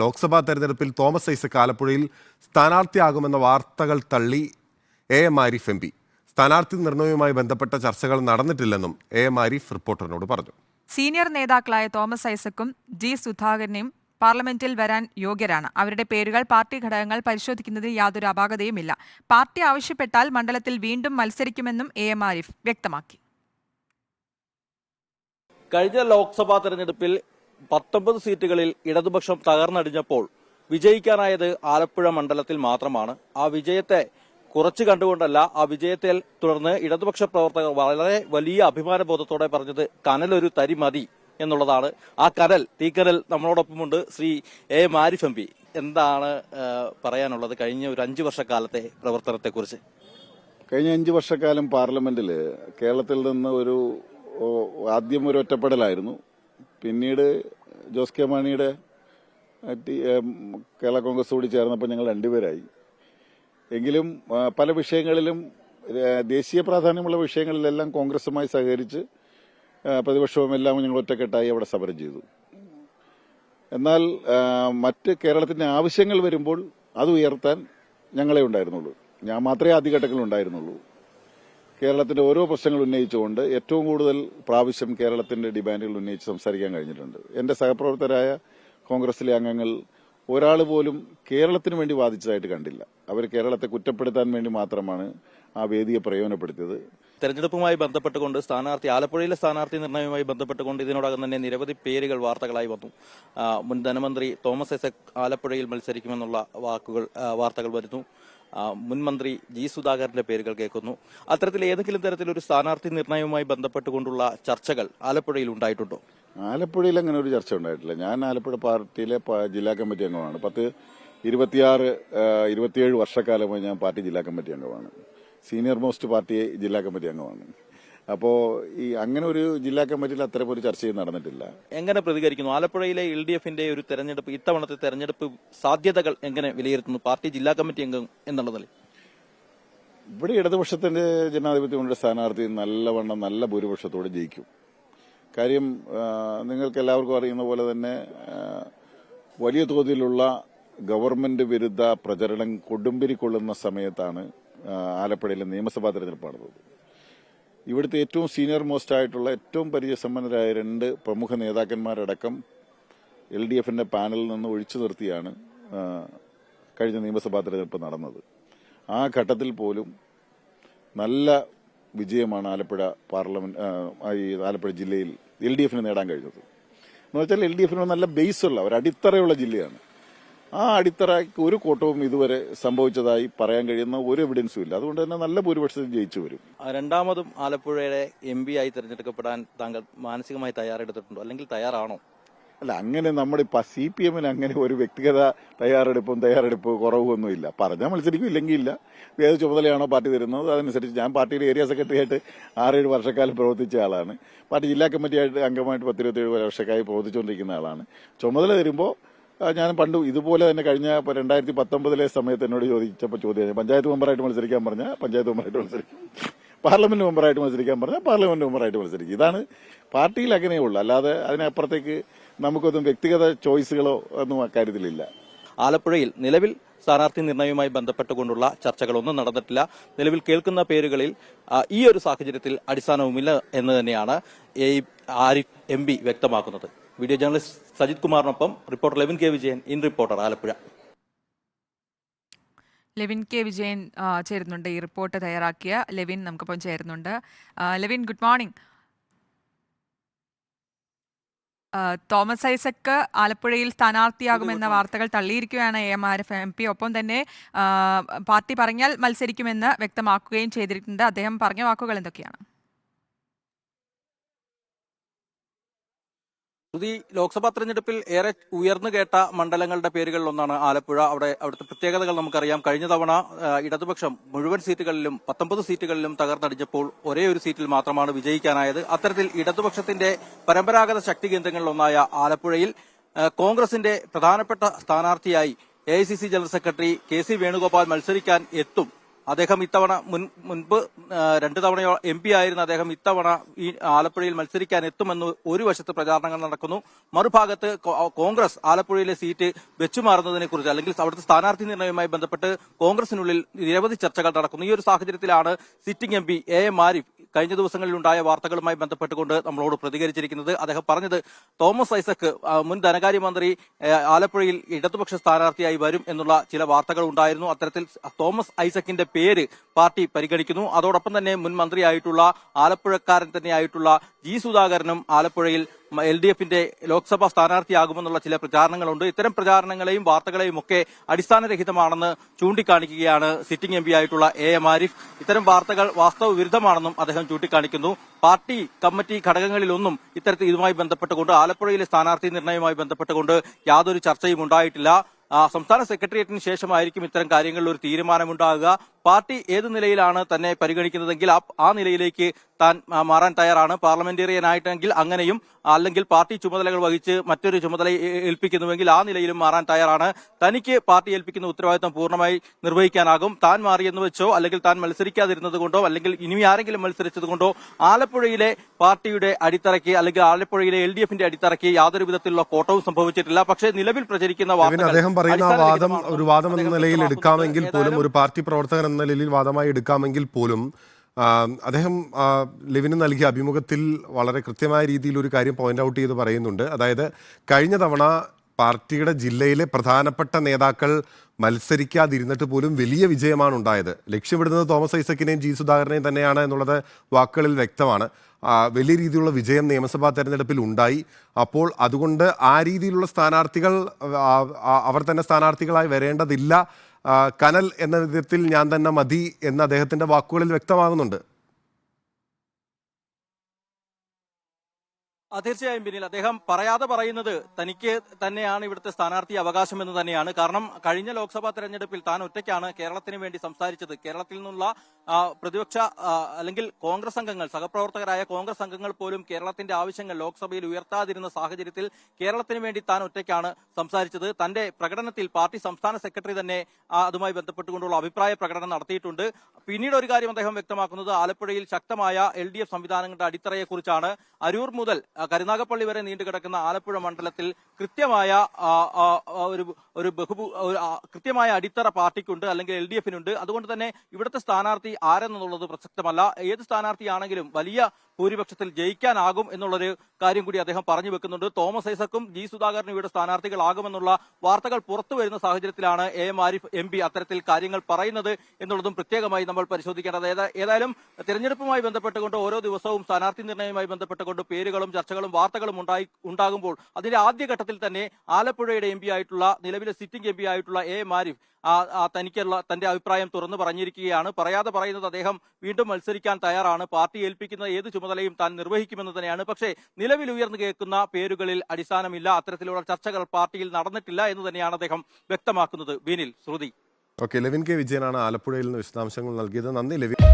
ലോക്സഭാ തെരഞ്ഞെടുപ്പിൽ തോമസ് ഐസക് ആലപ്പുഴയിൽ സ്ഥാനാർത്ഥിയാകുമെന്ന വാർത്തകൾ തള്ളി A M Arif M P. സ്ഥാനാർത്ഥി നിർണയവുമായി ബന്ധപ്പെട്ട ചർച്ചകൾ നടന്നിട്ടില്ലെന്നും എ എം ആരിഫ് റിപ്പോർട്ടറിനോട് പറഞ്ഞു. സീനിയർ നേതാക്കളായ തോമസ് ഐസക്കും ജി സുധാകരനെയും പാർലമെന്റിൽ വരാൻ യോഗ്യരാണ്. അവരുടെ പേരുകൾ പാർട്ടി ഘടകങ്ങൾ പരിശോധിക്കുന്നതിൽ യാതൊരു അപാകതയുമില്ല. പാർട്ടി ആവശ്യപ്പെട്ടാൽ മണ്ഡലത്തിൽ വീണ്ടും മത്സരിക്കുമെന്നും എ എം ആരിഫ് വ്യക്തമാക്കി. കഴിഞ്ഞ ലോക്സഭാ തെരഞ്ഞെടുപ്പിൽ പത്തൊമ്പത് സീറ്റുകളിൽ ഇടതുപക്ഷം തകർന്നടിഞ്ഞപ്പോൾ വിജയിക്കാനായത് ആലപ്പുഴ മണ്ഡലത്തിൽ മാത്രമാണ്. ആ വിജയത്തെ കുറച്ച് കണ്ടുകൊണ്ടല്ല ആ വിജയത്തെ തുടർന്ന് ഇടതുപക്ഷ പ്രവർത്തകർ വളരെ വലിയ അഭിമാനബോധത്തോടെ പറഞ്ഞത് കനലൊരു തരി മതി എന്നുള്ളതാണ്. ആ കനൽ തീക്കനൽ നമ്മളോടൊപ്പമുണ്ട് ശ്രീ എ മാരിഫ് എം പി എന്താണ് പറയാനുള്ളത് കഴിഞ്ഞ ഒരു അഞ്ചു വർഷക്കാലത്തെ പ്രവർത്തനത്തെക്കുറിച്ച്? കഴിഞ്ഞ അഞ്ചു വർഷക്കാലം പാർലമെന്റിൽ കേരളത്തിൽ നിന്ന് ഒരു ആദ്യം ഒരു ഒറ്റപ്പെടലായിരുന്നു. പിന്നീട് ജോസ് കെ മാണിയുടെ കേരള കോൺഗ്രസ് കൂടി ചേർന്നപ്പോൾ ഞങ്ങൾ രണ്ടുപേരായി. എങ്കിലും പല വിഷയങ്ങളിലും ദേശീയ പ്രാധാന്യമുള്ള വിഷയങ്ങളിലെല്ലാം കോൺഗ്രസുമായി സഹകരിച്ച് പ്രതിപക്ഷവും എല്ലാം ഞങ്ങൾ ഒറ്റക്കെട്ടായി അവിടെ സമരം ചെയ്തു. എന്നാൽ മറ്റ് കേരളത്തിന്റെ ആവശ്യങ്ങൾ വരുമ്പോൾ അത് ഉയർത്താൻ ഞങ്ങളെ ഉണ്ടായിരുന്നുള്ളൂ. ഞാൻ മാത്രമേ ആദ്യഘട്ടത്തിൽ ഉണ്ടായിരുന്നുള്ളൂ. കേരളത്തിന്റെ ഓരോ പ്രശ്നങ്ങൾ ഉന്നയിച്ചുകൊണ്ട് ഏറ്റവും കൂടുതൽ പ്രാവശ്യം കേരളത്തിന്റെ ഡിമാൻഡുകൾ ഉന്നയിച്ച് സംസാരിക്കാൻ കഴിഞ്ഞിട്ടുണ്ട്. എന്റെ സഹപ്രവർത്തകരായ കോൺഗ്രസിലെ അംഗങ്ങൾ ഒരാൾ പോലും കേരളത്തിന് വേണ്ടി വാദിച്ചതായിട്ട് കണ്ടില്ല. അവർ കേരളത്തെ കുറ്റപ്പെടുത്താൻ വേണ്ടി മാത്രമാണ് ആ വേദിയെ പ്രയോജനപ്പെടുത്തിയത്. തെരഞ്ഞെടുപ്പുമായി ബന്ധപ്പെട്ടുകൊണ്ട് സ്ഥാനാർത്ഥി ആലപ്പുഴയിലെ സ്ഥാനാർത്ഥി നിർണയവുമായി ബന്ധപ്പെട്ടുകൊണ്ട് ഇതിനോടകം തന്നെ നിരവധി പേരുകൾ വാർത്തകളായി വന്നു. മുൻ ധനമന്ത്രി തോമസ് എസക് ആലപ്പുഴയിൽ മത്സരിക്കുമെന്നുള്ള വാക്കുകൾ വാർത്തകൾ വരുന്നു. മുൻ മന്ത്രി ജി സുധാകരന്റെ പേരുകൾ കേൾക്കുന്നു. അത്തരത്തിൽ ഏതെങ്കിലും തരത്തിലൊരു സ്ഥാനാർത്ഥി നിർണയവുമായി ബന്ധപ്പെട്ടുകൊണ്ടുള്ള ചർച്ചകൾ ആലപ്പുഴയിൽ ഉണ്ടായിട്ടുണ്ടോ? ആലപ്പുഴയിൽ അങ്ങനെ ഒരു ചർച്ച ഉണ്ടായിട്ടില്ല. ഞാൻ ആലപ്പുഴ പാർട്ടിയിലെ ജില്ലാ കമ്മിറ്റി അംഗമാണ്. പത്ത് ഇരുപത്തിയാറ് ഇരുപത്തിയേഴ് വർഷക്കാലമായി ഞാൻ പാർട്ടി ജില്ലാ കമ്മിറ്റി അംഗമാണ്. സീനിയർ മോസ്റ്റ് പാർട്ടി ജില്ലാ കമ്മിറ്റി അംഗമാണ്. അപ്പോ ഈ അങ്ങനെ ഒരു ജില്ലാ കമ്മിറ്റിയിൽ അത്തരം ഒരു ചർച്ചയും നടന്നിട്ടില്ല. എങ്ങനെ പ്രതികരിക്കുന്നു? ആലപ്പുഴയിലെ എൽ ഡി എഫിന്റെ ഒരു തെരഞ്ഞെടുപ്പ് ഇത്തവണത്തെ തെരഞ്ഞെടുപ്പ് സാധ്യതകൾ എങ്ങനെ വിലയിരുത്തുന്നു? പാർട്ടി ജില്ലാ കമ്മിറ്റി അംഗം എന്നുള്ളതിൽ ഇവിടെ ഇടതുപക്ഷത്തിന്റെ ജനാധിപത്യ മുന്നണി സ്ഥാനാർത്ഥി നല്ലവണ്ണം നല്ല ഭൂരിപക്ഷത്തോടെ ജയിക്കും. കാര്യം നിങ്ങൾക്ക് എല്ലാവർക്കും അറിയുന്ന പോലെ തന്നെ വലിയ തോതിലുള്ള ഗവൺമെന്റ് വിരുദ്ധ പ്രചരണം കൊടുമ്പിരിക്കൊള്ളുന്ന സമയത്താണ് ആലപ്പുഴയിലെ നിയമസഭാ തെരഞ്ഞെടുപ്പ് നടന്നത് ഇവിടുത്തെ ഏറ്റവും സീനിയർ മോസ്റ്റ് ആയിട്ടുള്ള ഏറ്റവും പരിചയസമ്പന്നരായ രണ്ട് പ്രമുഖ നേതാക്കന്മാരടക്കം എൽ ഡി എഫിന്റെ പാനലിൽ നിന്ന് ഒഴിച്ചു നിർത്തിയാണ് കഴിഞ്ഞ നിയമസഭാ തെരഞ്ഞെടുപ്പ് നടന്നത്. ആ ഘട്ടത്തിൽ പോലും നല്ല വിജയമാണ് ആലപ്പുഴ പാർലമെന്റ് ഈ ആലപ്പുഴ ജില്ലയിൽ എൽ ഡി എഫിന് നേടാൻ കഴിഞ്ഞത്. എന്ന് വെച്ചാൽ എൽ ഡി എഫിന് നല്ല ബേസുള്ള ഒരു അടിത്തറയുള്ള ജില്ലയാണ്. ആ അടിത്തറയ്ക്ക് ഒരു കോട്ടവും ഇതുവരെ സംഭവിച്ചതായി പറയാൻ കഴിയുന്ന ഒരു എവിഡൻസും ഇല്ല. അതുകൊണ്ട് തന്നെ നല്ല ഭൂരിപക്ഷത്തിൽ ജയിച്ചു വരും. രണ്ടാമതും ആലപ്പുഴയുടെ എം പി ആയി തിരഞ്ഞെടുക്കപ്പെടാൻ താങ്കൾ മാനസികമായി തയ്യാറെടുത്തിട്ടുണ്ടോ? അല്ലെങ്കിൽ തയ്യാറാണോ? അല്ല അങ്ങനെ നമ്മുടെ ഇപ്പൊ സി പി എമ്മിന് അങ്ങനെ ഒരു വ്യക്തിഗത തയ്യാറെടുപ്പും തയ്യാറെടുപ്പ് കുറവൊന്നും ഇല്ല. പറഞ്ഞാൽ മത്സരിക്കും ഇല്ലെങ്കിൽ ഇല്ല. ഏത് ചുമതലയാണോ പാർട്ടി തരുന്നത് അതനുസരിച്ച് ഞാൻ പാർട്ടിയുടെ ഏരിയ സെക്രട്ടറി ആയിട്ട് ആറേഴ് വർഷക്കാലം പ്രവർത്തിച്ച ആളാണ്. പാർട്ടി ജില്ലാ കമ്മിറ്റിയായിട്ട് അംഗമായിട്ട് പത്തിരുപത്തിയേഴ് വർഷക്കായി പ്രവർത്തിച്ചുകൊണ്ടിരിക്കുന്ന ആളാണ്. ചുമതല തരുമ്പോൾ ഞാൻ പണ്ട് ഇതുപോലെ തന്നെ കഴിഞ്ഞ രണ്ടായിരത്തി പത്തൊമ്പതിലെ സമയത്ത് എന്നോട് ചോദിച്ചപ്പോൾ ചോദ്യം പഞ്ചായത്ത് മെമ്പറായിട്ട് മത്സരിക്കാൻ പറഞ്ഞ പഞ്ചായത്ത് മെമ്പറായിട്ട് മത്സരിക്കും. പാർലമെന്റ് മെമ്പറായിട്ട് മത്സരിക്കാൻ പറഞ്ഞാൽ പാർലമെന്റ് മെമ്പറായിട്ട് മത്സരിക്കും. ഇതാണ് പാർട്ടിയിൽ അങ്ങനെയുള്ളൂ അല്ലാതെ അതിനപ്പുറത്തേക്ക് നമുക്കൊന്നും വ്യക്തിഗത ചോയ്സുകളോ ഒന്നും അക്കാര്യത്തിലില്ല ആലപ്പുഴയിൽ നിലവിൽ സ്ഥാനാർത്ഥി നിർണയവുമായി ബന്ധപ്പെട്ടുകൊണ്ടുള്ള ചർച്ചകളൊന്നും നടന്നിട്ടില്ല. നിലവിൽ കേൾക്കുന്ന പേരുകളിൽ ഈ ഒരു സാഹചര്യത്തിൽ അടിസ്ഥാനവുമില്ല എന്ന് തന്നെയാണ് ആരിഫ് എം പി വ്യക്തമാക്കുന്നത്. Video journalist Sajith കുമാറിനൊപ്പം reporter Levin K Vijayan in reporter Alappuzha. Levin K Vijayan ചേരുന്നുണ്ട് ഈ റിപ്പോർട്ട് തയ്യാറാക്കിയ. ലെവിൻ നമുക്കൊപ്പം ചേരുന്നുണ്ട്. Levin good morning. Thomas Isaac ആലപ്പുഴയിൽ സ്ഥാനാർത്ഥിയാകുമെന്ന വാർത്തകൾ തള്ളിയിരിക്കുകയാണ് A M R F M P. ഒപ്പം തന്നെ പാർട്ടി പറഞ്ഞാൽ മത്സരിക്കുമെന്ന് വ്യക്തമാക്കുകയും ചെയ്തിട്ടുണ്ട്. അദ്ദേഹം പറഞ്ഞ വാക്കുകൾ എന്തൊക്കെയാണ്? ശ്രുതി ലോക്സഭാ തെരഞ്ഞെടുപ്പിൽ ഏറെ ഉയർന്നു കേട്ട മണ്ഡലങ്ങളുടെ പേരുകളിൽ ഒന്നാണ് ആലപ്പുഴ. അവിടെ അവിടുത്തെ പ്രത്യേകതകൾ നമുക്കറിയാം. കഴിഞ്ഞ തവണ ഇടതുപക്ഷം മുഴുവൻ സീറ്റുകളിലും പത്തൊമ്പത് സീറ്റുകളിലും തകർന്നടിഞ്ഞപ്പോൾ ഒരേ ഒരു സീറ്റിൽ മാത്രമാണ് വിജയിക്കാനായത്. അത്തരത്തിൽ ഇടതുപക്ഷത്തിന്റെ പരമ്പരാഗത ശക്തി കേന്ദ്രങ്ങളിലൊന്നായ ആലപ്പുഴയിൽ കോൺഗ്രസിന്റെ പ്രധാനപ്പെട്ട സ്ഥാനാർത്ഥിയായി A general secretary K C Venugopal മത്സരിക്കാൻ എത്തും. അദ്ദേഹം ഇത്തവണ മുൻ മുൻപ് രണ്ടു തവണയോ എം പി ആയിരുന്ന അദ്ദേഹം ഇത്തവണ ഈ ആലപ്പുഴയിൽ മത്സരിക്കാൻ എത്തുമെന്ന് ഒരു വശത്ത് പ്രചാരണങ്ങൾ നടക്കുന്നു. മറുഭാഗത്ത് കോൺഗ്രസ് ആലപ്പുഴയിലെ സീറ്റ് വെച്ചുമാറുന്നതിനെ കുറിച്ച് അല്ലെങ്കിൽ അവിടുത്തെ സ്ഥാനാർത്ഥി നിർണയവുമായി ബന്ധപ്പെട്ട് കോൺഗ്രസിനുള്ളിൽ നിരവധി ചർച്ചകൾ നടക്കുന്നു. ഈ ഒരു സാഹചര്യത്തിലാണ് sitting M P A M Arif കഴിഞ്ഞ ദിവസങ്ങളിൽ ഉണ്ടായ വാർത്തകളുമായി ബന്ധപ്പെട്ടുകൊണ്ട് നമ്മളോട് പ്രതികരിച്ചിരിക്കുന്നത്. അദ്ദേഹം പറഞ്ഞത് തോമസ് ഐസക് മുൻ ധനകാര്യമന്ത്രി മന്ത്രി ആലപ്പുഴയിൽ ഇടതുപക്ഷ സ്ഥാനാർത്ഥിയായി വരും എന്നുള്ള ചില വാർത്തകൾ ഉണ്ടായിരുന്നു. അത്തരത്തിൽ തോമസ് ഐസക്കിന്റെ പേര് പാർട്ടി പരിഗണിക്കുന്നു. അതോടൊപ്പം തന്നെ മുൻ മന്ത്രിയായിട്ടുള്ള ആലപ്പുഴക്കാരൻ തന്നെയായിട്ടുള്ള ജി സുധാകരനും ആലപ്പുഴയിൽ എൽ ഡി എഫിന്റെ ലോക്സഭാ സ്ഥാനാർത്ഥിയാകുമെന്നുള്ള ചില പ്രചാരണങ്ങളുണ്ട്. ഇത്തരം പ്രചാരണങ്ങളെയും വാർത്തകളെയും ഒക്കെ അടിസ്ഥാനരഹിതമാണെന്ന് ചൂണ്ടിക്കാണിക്കുകയാണ് സിറ്റിംഗ് എം ആയിട്ടുള്ള എ എം ആരിഫ്. ഇത്തരം വാർത്തകൾ വാസ്തവ വിരുദ്ധമാണെന്നും അദ്ദേഹം ചൂണ്ടിക്കാണിക്കുന്നു. പാർട്ടി കമ്മിറ്റി ഘടകങ്ങളിലൊന്നും ഇത്തരത്തിൽ ഇതുമായി ബന്ധപ്പെട്ടുകൊണ്ട് ആലപ്പുഴയിലെ സ്ഥാനാർത്ഥി നിർണയവുമായി ബന്ധപ്പെട്ടുകൊണ്ട് യാതൊരു ചർച്ചയും ഉണ്ടായിട്ടില്ല. സംസ്ഥാന സെക്രട്ടേറിയറ്റിന് ശേഷമായിരിക്കും ഇത്തരം കാര്യങ്ങളിൽ ഒരു തീരുമാനമുണ്ടാകുക. പാർട്ടി ഏത് നിലയിലാണ് തന്നെ പരിഗണിക്കുന്നതെങ്കിൽ ആ- നിലയിലേക്ക് താൻ മാറാൻ തയ്യാറാണ്. പാർലമെന്റേറിയനായിട്ടെങ്കിൽ അങ്ങനെയും അല്ലെങ്കിൽ പാർട്ടി ചുമതലകൾ വഹിച്ച് മറ്റൊരു ചുമതല ഏൽപ്പിക്കുന്നുവെങ്കിൽ ആ നിലയിലും മാറാൻ തയ്യാറാണ്. തനിക്ക് പാർട്ടി ഏൽപ്പിക്കുന്ന ഉത്തരവാദിത്തം പൂർണമായി നിർവഹിക്കാനാകും. താൻ മാറിയെന്ന് വെച്ചോ അല്ലെങ്കിൽ താൻ മത്സരിക്കാതിരുന്നത് കൊണ്ടോ അല്ലെങ്കിൽ ഇനി ആരെങ്കിലും മത്സരിച്ചതുകൊണ്ടോ ആലപ്പുഴയിലെ പാർട്ടിയുടെ അടിത്തറയ്ക്ക് അല്ലെങ്കിൽ ആലപ്പുഴയിലെ എൽ ഡി എഫിന്റെ അടിത്തറയ്ക്ക് യാതൊരു വിധത്തിലുള്ള കോട്ടവും സംഭവിച്ചിട്ടില്ല. പക്ഷേ നിലവിൽ പ്രചരിക്കുന്ന വാദം അദ്ദേഹം പറയുന്ന വാദം ഒരു വാദം എന്ന നിലയിൽ എടുക്കാമെങ്കിൽ പോലും ഒരു പാർട്ടി പ്രവർത്തകൻ എന്ന നിലയിൽ വാദമായി എടുക്കാമെങ്കിൽ പോലും അദ്ദേഹം ലിവിന് നൽകിയ അഭിമുഖത്തിൽ വളരെ കൃത്യമായ രീതിയിൽ ഒരു കാര്യം പോയിന്റ് ഔട്ട് ചെയ്ത് പറയുന്നുണ്ട്. അതായത് കഴിഞ്ഞ തവണ പാർട്ടിയുടെ ജില്ലയിലെ പ്രധാനപ്പെട്ട നേതാക്കൾ മത്സരിക്കാതിരുന്നിട്ട് പോലും വലിയ വിജയമാണ് ഉണ്ടായത് ലക്ഷ്യമിടുന്നത് തോമസ് ഐസക്കിനെയും ജി സുധാകരനെയും തന്നെയാണ് എന്നുള്ളത് വാക്കുകളിൽ വ്യക്തമാണ്. വലിയ രീതിയിലുള്ള വിജയം നിയമസഭാ തെരഞ്ഞെടുപ്പിൽ ഉണ്ടായി. അപ്പോൾ അതുകൊണ്ട് ആ രീതിയിലുള്ള സ്ഥാനാർത്ഥികൾ അവർ തന്നെ സ്ഥാനാർത്ഥികളായി വരേണ്ടതില്ല. കനൽ എന്ന വിധത്തിൽ ഞാൻ തന്നെ മതി എന്ന് അദ്ദേഹത്തിന്റെ വാക്കുകളിൽ വ്യക്തമാകുന്നുണ്ട്. തീർച്ചയായും പിന്നിൽ അദ്ദേഹം പറയാതെ പറയുന്നത് തനിക്ക് തന്നെയാണ് ഇവിടുത്തെ സ്ഥാനാർത്ഥി അവകാശം എന്ന് തന്നെയാണ്. കാരണം കഴിഞ്ഞ ലോക്സഭാ തെരഞ്ഞെടുപ്പിൽ താൻ ഒറ്റയ്ക്കാണ് കേരളത്തിന് വേണ്ടി സംസാരിച്ചത്. കേരളത്തിൽ നിന്നുള്ള പ്രതിപക്ഷ അല്ലെങ്കിൽ കോൺഗ്രസ് അംഗങ്ങൾ സഹപ്രവർത്തകരായ കോൺഗ്രസ് അംഗങ്ങൾ പോലും കേരളത്തിന്റെ ആവശ്യങ്ങൾ ലോക്സഭയിൽ ഉയർത്താതിരുന്ന സാഹചര്യത്തിൽ കേരളത്തിന് വേണ്ടി താൻ ഒറ്റയ്ക്കാണ് സംസാരിച്ചത്. തന്റെ പ്രകടനത്തിൽ പാർട്ടി സംസ്ഥാന സെക്രട്ടറി തന്നെ അതുമായി ബന്ധപ്പെട്ടുകൊണ്ടുള്ള അഭിപ്രായ പ്രകടനം നടത്തിയിട്ടുണ്ട്. പിന്നീട് ഒരു കാര്യം അദ്ദേഹം വ്യക്തമാക്കുന്നത് ആലപ്പുഴയിൽ ശക്തമായ എൽ ഡി എഫ് സംവിധാനങ്ങളുടെ അടിത്തറയെക്കുറിച്ചാണ്. അരൂർ മുതൽ കരുനാഗപ്പള്ളി വരെ നീണ്ടുകിടക്കുന്ന ആലപ്പുഴ മണ്ഡലത്തിൽ കൃത്യമായ ഒരു ഒരു ബഹുഭൂ കൃത്യമായ അടിത്തറ പാർട്ടിക്കുണ്ട് അല്ലെങ്കിൽ എൽ ഡി എഫിനുണ്ട്. അതുകൊണ്ട് തന്നെ ഇവിടുത്തെ സ്ഥാനാർത്ഥി ആരെന്നുള്ളത് പ്രസക്തമല്ല. ഏത് സ്ഥാനാർത്ഥിയാണെങ്കിലും വലിയ ഭൂരിപക്ഷത്തിൽ ജയിക്കാനാകും എന്നുള്ളൊരു കാര്യം കൂടി അദ്ദേഹം പറഞ്ഞു വെക്കുന്നുണ്ട്. തോമസ് ഐസക്കും ജി സുധാകരനും ഇവിടെ സ്ഥാനാർത്ഥികളാകുമെന്നുള്ള വാർത്തകൾ പുറത്തു വരുന്ന സാഹചര്യത്തിലാണ് A M Arif M P അത്തരത്തിൽ കാര്യങ്ങൾ പറയുന്നത് എന്നുള്ളതും പ്രത്യേകമായി നമ്മൾ പരിശോധിക്കേണ്ടത്. ഏതാ- ഏതായാലും തെരഞ്ഞെടുപ്പുമായി ബന്ധപ്പെട്ടുകൊണ്ട് ഓരോ ദിവസവും സ്ഥാനാർത്ഥി നിർണയവുമായി ബന്ധപ്പെട്ടുകൊണ്ട് പേരുകളും ചർച്ചകളും വാർത്തകളും ഉണ്ടായി ഉണ്ടാകുമ്പോൾ അതിന്റെ ആദ്യഘട്ടത്തിൽ തന്നെ ആലപ്പുഴയുടെ എം ആയിട്ടുള്ള നിലവിലെ സിറ്റിംഗ് എം ആയിട്ടുള്ള എ എം ആരിഫ് തനിക്കുള്ള തന്റെ അഭിപ്രായം തുറന്നു പറഞ്ഞിരിക്കുകയാണ്. പറയാതെ പറയുന്നത് അദ്ദേഹം വീണ്ടും മത്സരിക്കാൻ തയ്യാറാണ്. പാർട്ടി ഏൽപ്പിക്കുന്ന ഏത് ചുമതലയും താൻ നിർവഹിക്കുമെന്ന് തന്നെയാണ്. പക്ഷേ നിലവിൽ ഉയർന്നു കേൾക്കുന്ന പേരുകളിൽ അടിസ്ഥാനമില്ല. അത്തരത്തിലുള്ള ചർച്ചകൾ പാർട്ടിയിൽ നടന്നിട്ടില്ല എന്ന് തന്നെയാണ് അദ്ദേഹം വ്യക്തമാക്കുന്നത്. Binil Shruti. Okay Levin K വിജയനാണ് ആലപ്പുഴയിൽ നിന്ന് വിശദാംശങ്ങൾ നൽകിയത്. നന്ദി ലെവിൻ.